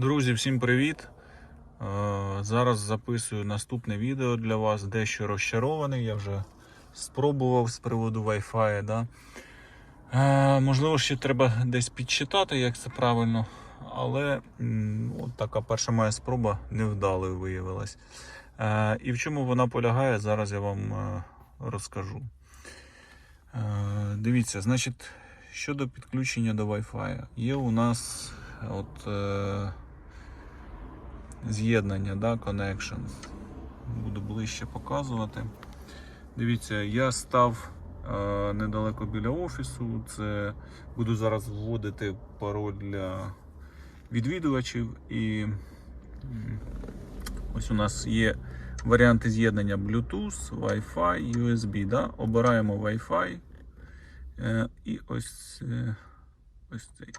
Друзі, всім привіт! Е, Зараз записую наступне відео для вас, дещо розчарований. Я вже спробував з приводу Wi-Fi. Да? Е, Можливо, ще треба десь підчитати, як це правильно. Але от така перша моя спроба невдалою виявилась. Е, І в чому вона полягає, зараз я вам розкажу. Дивіться, значить, щодо підключення до Wi-Fi, є у нас от, з'єднання, да, connections. Буду ближче показувати. Дивіться, я став е, недалеко біля офісу. Це буду зараз вводити пароль для відвідувачів. І ось у нас є варіанти з'єднання Bluetooth, Wi-Fi, USB. Да? Обираємо Wi-Fi. Е, і ось, е, ось цей.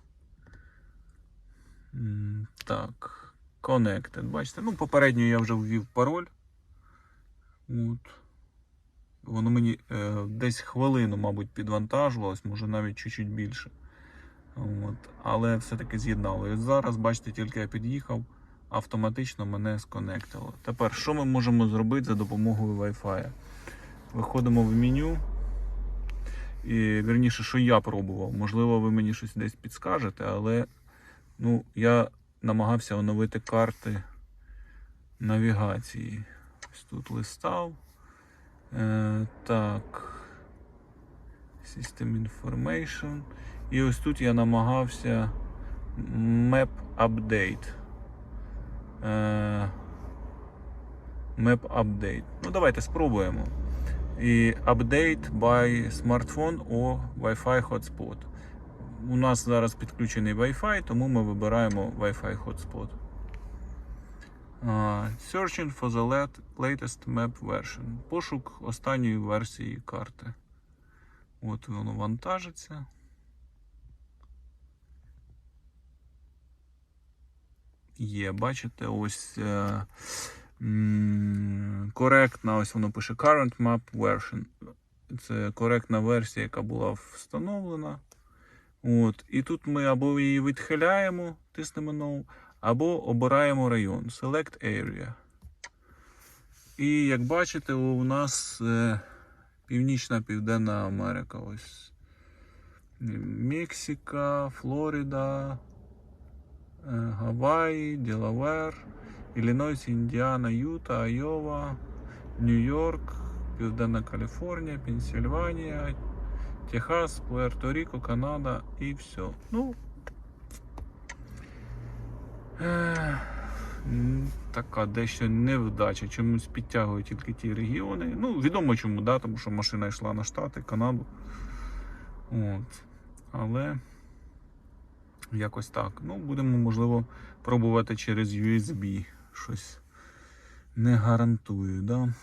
Так. Connected. Бачите? Ну, попередньо я вже ввів пароль. От. Воно мені е, десь хвилину, мабуть, підвантажувалось, може навіть чуть-чуть більше. От. Але все-таки з'єднало. І зараз, бачите, тільки я під'їхав, автоматично мене сконектило. Тепер, що ми можемо зробити за допомогою Wi-Fi? Виходимо в меню. І вірніше, що я пробував. Можливо, ви мені щось десь підскажете, але ну, я намагався оновити карти навігації. Ось тут листав. Е, так. System Information. І ось тут я намагався Map Update. Е, Map Update. Ну, давайте спробуємо. І Update by smartphone or Wi-Fi hotspot. У нас зараз підключений Wi-Fi, тому ми вибираємо Wi-Fi hotspot. А, Searching for the latest map version. Пошук останньої версії карти. От воно вантажиться. Є, бачите, ось е, коректна, ось воно пише Current Map Version. Це коректна версія, яка була встановлена. От. І тут ми або її відхиляємо, тиснемо No, або обираємо район Select Area. І як бачите, у нас е, Північна Південна Америка. Ось. Мексика, Флорида, е, Гаваї, Делавер, Іллінойс, Індіана, Юта, Айова, Нью-Йорк, Південна Каліфорнія, Пенсільванія, Техас, Пуерто-Ріко, Канада і все. Ну. Така дещо невдача. Чомусь підтягують тільки ті регіони. Ну, відомо чому, да, тому що машина йшла на Штати, Канаду. От. Але якось так. Ну, будемо, можливо, пробувати через USB. Щось не гарантую, да?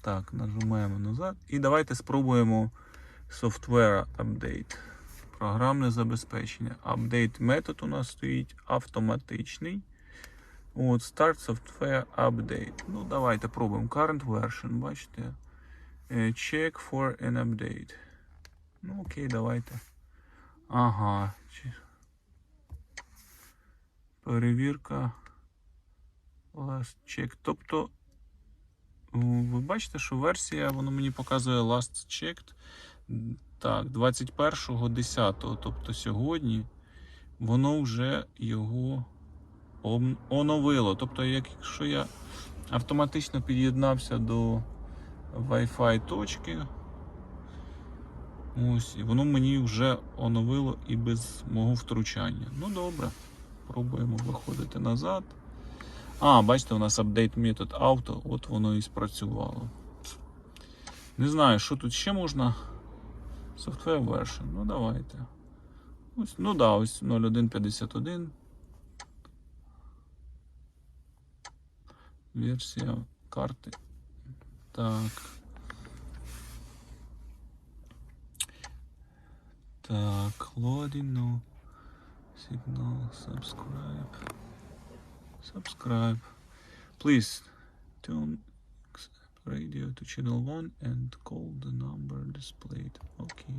Так, нажимаємо назад. І давайте спробуємо Software Update. Програмне забезпечення. Update метод у нас стоїть автоматичний. От, Start Software Update. Ну, давайте пробуємо. Current version, бачите. Е, Check for an update. Ну, окей, давайте. Ага. Перевірка. Last check. Тобто, ви бачите, що версія, воно мені показує last checked. Так, 21.10. Тобто сьогодні воно вже його оновило. Тобто, якщо я автоматично під'єднався до Wi-Fi точки, ось, і воно мені вже оновило і без мого втручання. Ну добре, пробуємо виходити назад. А, бачите, у нас update метод auto, от воно і спрацювало. Не знаю, що тут ще можна. Software version. Ну давайте. Ось, ну да, ось 0151. Версія карти. Так. Так, no. Signal, subscribe. Subscribe. Please tune radio to channel 1 and call the number displayed. Okay.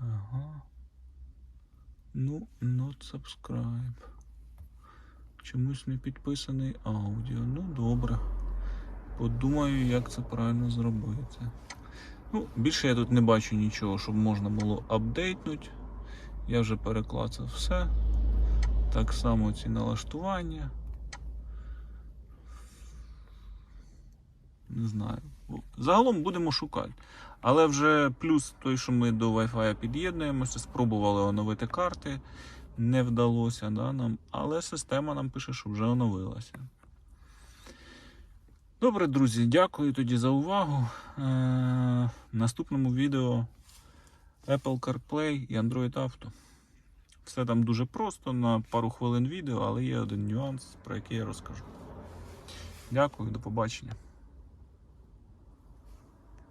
Ага. Ну, not subscribe. Чомусь не підписаний аудіо. Ну, добре. Подумаю, як це правильно зробити. Ну, більше я тут не бачу нічого, щоб можна було апдейтнути. Я вже переклацав все. Так само ці налаштування. Не знаю. Загалом будемо шукати. Але вже плюс той, що ми до Wi-Fi під'єднуємося, спробували оновити карти. Не вдалося да, нам, але система нам пише, що вже оновилася. Добре, друзі, дякую тоді за увагу. Е- в наступному відео Apple CarPlay і Android Auto. Все там дуже просто, на пару хвилин відео, але є один нюанс, про який я розкажу. Дякую, до побачення.